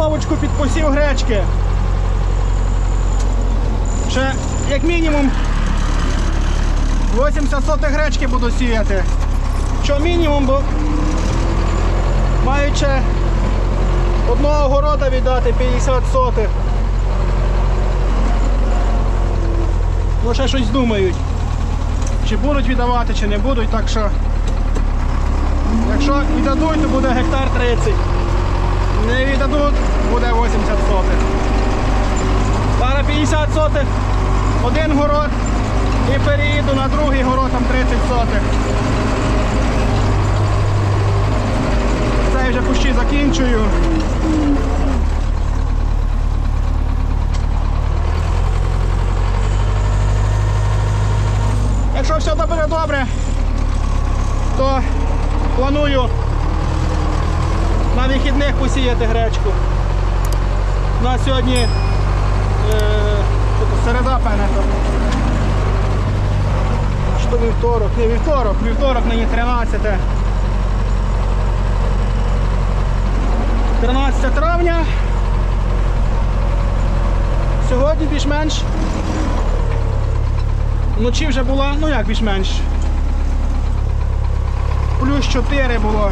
підготовочку під посів гречки. Ще як мінімум 80 сотих гречки буду сіяти. Що мінімум, бо маючи одного города віддати 50 сотих. Ну ще щось думають. Чи будуть віддавати, чи не будуть, так що якщо віддадуть, то буде гектар 30. Не віддадуть, буде 80 сотих. Зараз 50 сотих, один город і переїду на другий город, там 30 сотих. Це вже почти закінчую. Якщо все буде добре, то планую на вихідних посіяти гречку. У нас сьогодні е, середа, певне. Що вівторок? Не вівторок, вівторок нині 13. 13 травня. Сьогодні більш-менш Вночі вже була, ну як більш-менш. Плюс 4 було.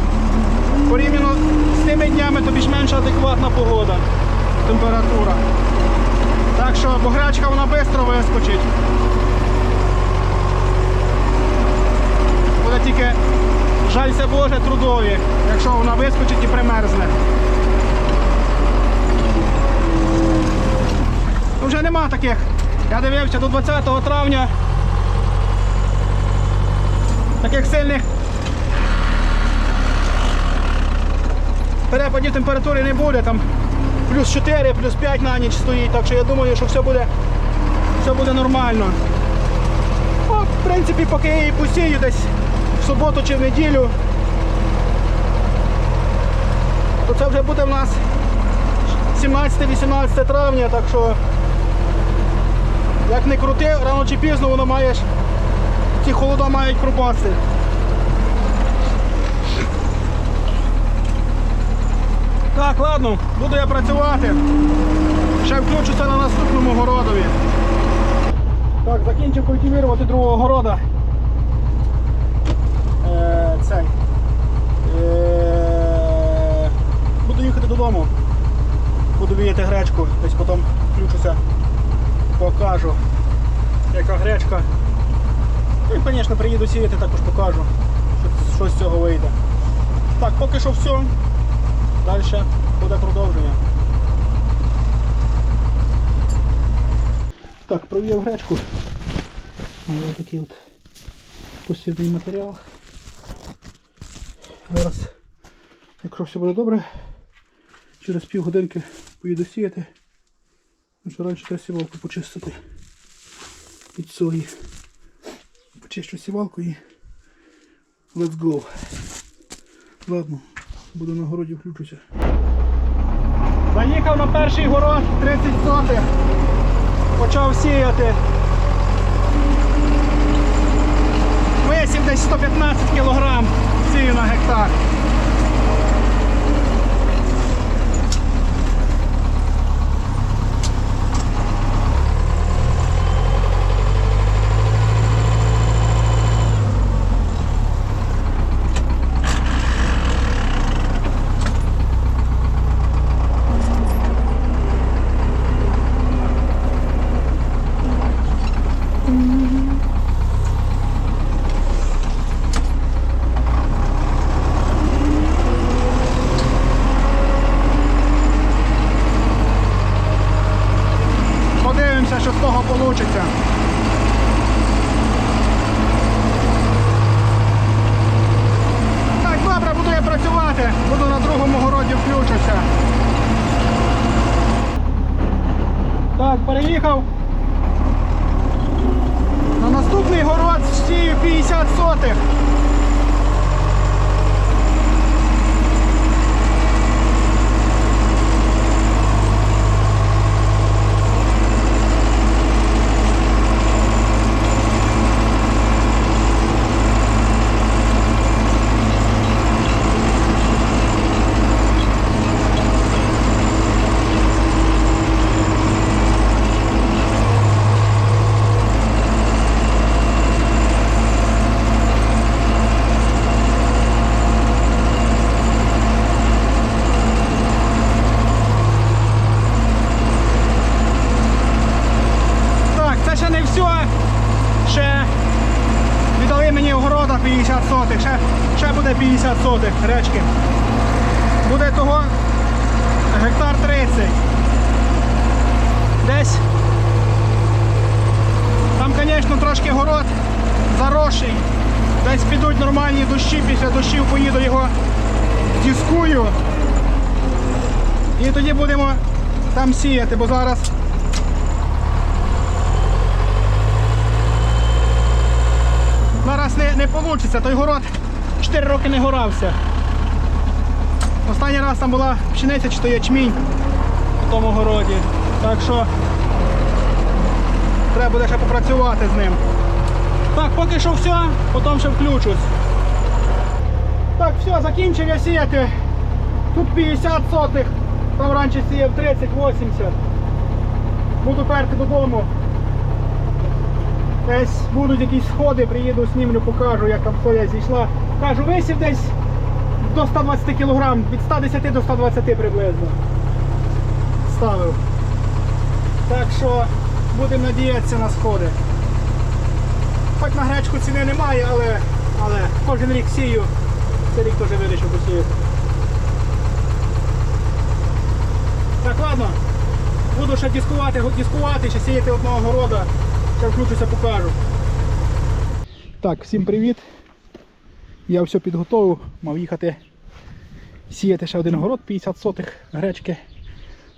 Порівняно тими днями то більш-менш адекватна погода, температура. Так що, бограчка вона швидко вискочить. Буде тільки, жалься Боже, трудові, якщо вона вискочить і примерзне. Ну, Вже нема таких. Я дивився до 20 травня таких сильних перепадів температури не буде, там плюс 4, плюс 5 на ніч стоїть, так що я думаю, що все буде, все буде нормально. От, в принципі, поки я її посію десь в суботу чи в неділю, то це вже буде в нас 17-18 травня, так що як не крути, рано чи пізно воно маєш ці холода мають пропасти. Так, ладно, буду я працювати. Ще включуся на наступному городові. Так, закінчив культивувати другого города. Е, цей. Е, буду їхати додому. Буду віяти гречку, десь потім включуся, покажу, яка гречка. Ну і, звісно, приїду сіяти, також покажу, що, що з цього вийде. Так, поки що все. Далі буде продовження. Так, провів гречку. Ось такий от посівний матеріал. Зараз, якщо все буде добре, через півгодинки поїду сіяти. Що раніше треба сівалку почистити від сої. Почищу сівалку і let's go. Ладно, буду на городі включуся. Заїхав на перший город 30 сотих. Почав сіяти. Висів десь 115 кг сію на гектар. Подивимося, що з того вийде. Так, добре, буду я працювати. Буду на другому городі включуся. Так, переїхав. На наступний город з 50 сотих. 50 сотих речки. Буде того гектар 30. Десь. Там, звісно, трошки город заросший. Десь підуть нормальні дощі, після дощів поїду його дискую. І тоді будемо там сіяти, бо зараз Зараз не, не вийде, той город 4 роки не горався. Останній раз там була пшениця чи то ячмінь в тому городі. Так що треба буде ще попрацювати з ним. Так, поки що все, потім ще включусь. Так, все, закінчив я сіяти. Тут 50 сотих, там раніше сіяв 30-80. Буду перти додому. Десь будуть якісь сходи, приїду, снімлю, покажу, як там соя зійшла. Кажу, висів десь до 120 кг, від 110 до 120 приблизно. Ставив. Так що будемо надіятися на сходи. Хоч на гречку ціни немає, але, але кожен рік сію. Цей рік теж вирішив посіяти. Так, ладно. Буду ще дискувати, дискувати, ще сіяти одного города. Ще включуся, покажу. Так, всім привіт. Я все підготовив, мав їхати сіяти ще один город 50 сотих гречки.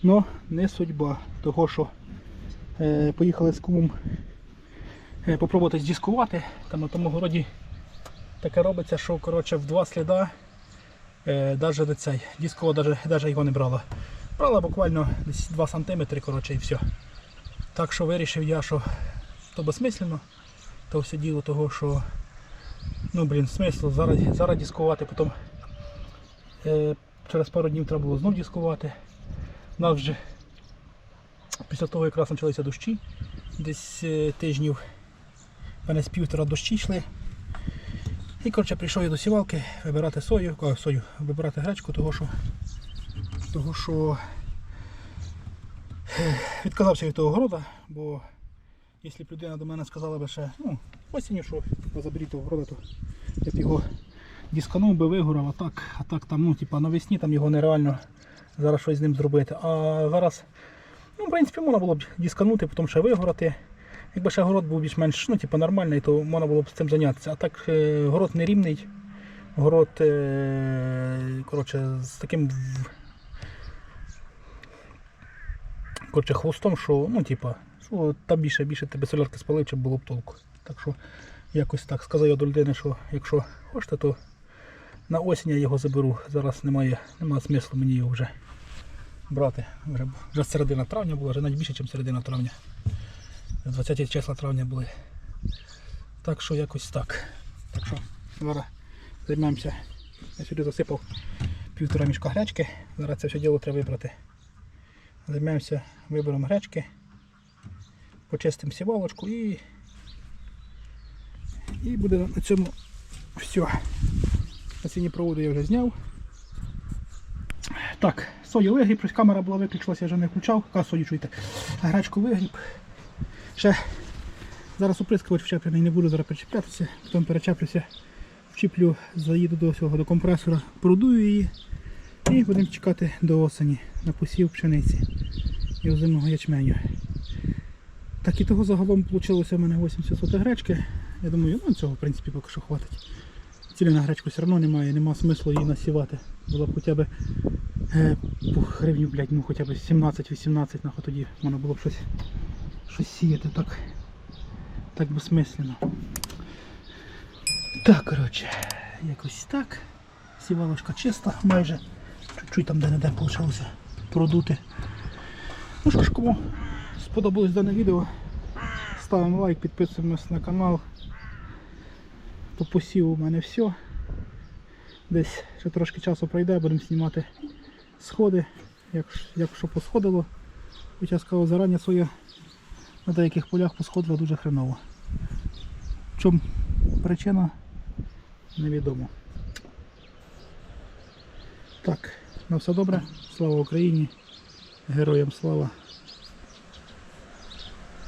Но не судьба, того що е, поїхали з кумом е, попробувати здіскувати. Там на тому городі таке робиться, що коротше, в два сліда е, даже цей, дискова даже, даже його не брала. Брала буквально десь 2 см коротше, і все. Так що вирішив я, що то безсмислено, то все діло того, що ну блін, смисл зараз, зараз дискувати, потім е, через пару днів треба було знов дискувати. У нас вже після того якраз почалися дощі, десь е, тижнів мене з півтора дощі йшли. І коротше прийшов я до сівалки вибирати сою, а, сою, вибирати гречку, того що, того що е, відказався від того города, бо якщо б людина до мене сказала би ще, ну, осінню, що типу, заберіть города, то я б його дісканув би вигорав, а так, а так там, ну, типу, навесні там його нереально зараз щось з ним зробити. А зараз, ну, в принципі, можна було б дісканути, потім ще вигорати. Якби ще город був більш-менш ну, типу, нормальний, то можна було б з цим зайнятися. А так е, город нерівний, город е, коротше, з таким коротше, хвостом, що, ну, типа, що там більше, більше тебе солярки спалив, чи було б толку. Так що якось так сказав я до людини, що якщо хочете, то на осінь я його заберу. Зараз немає, немає смислу мені його вже брати. Вже, вже середина травня була, вже навіть більше, ніж середина травня. 20 числа травня були. Так що якось так. Так що зараз займаємося. Я сюди засипав півтора мішка гречки. Зараз це все діло треба вибрати. Займаємося вибором гречки, почистимо сівалочку і, і буде на цьому все. Оціні проводи я вже зняв. Так, сою вигріб, камера була виключилася, я вже не включав. Ка сою чуєте. Гречку вигріб. Ще зараз оприскувач вчеплений, не буду зараз причеплятися, потім перечеплюся, вчіплю, заїду до цього до компресора, продую її і будемо чекати до осені на посів пшениці і озимого ячменю. Так і того загалом вийшло у мене 80 сотих. Я думаю, ну цього в принципі поки що хватить. Цілі на гречку все одно немає, нема смислу її насівати. Було б хоча б е, гривню, блядь, ну хоча б 17-18, нахуй тоді можна було б щось щось сіяти так. Так безсмислено. Так, коротше, якось так. Сівалочка чиста, майже. Чуть-чуть там де-не-де вийшло продути. Ну що ж, кому сподобалось дане відео, ставимо лайк, підписуємось на канал. По посіву у мене все. Десь ще трошки часу пройде, будемо знімати сходи, як, як посходило. Хоча сказав, зарані соя на деяких полях посходила дуже хреново. В чому причина невідомо. Так, на все добре. Слава Україні. Героям слава.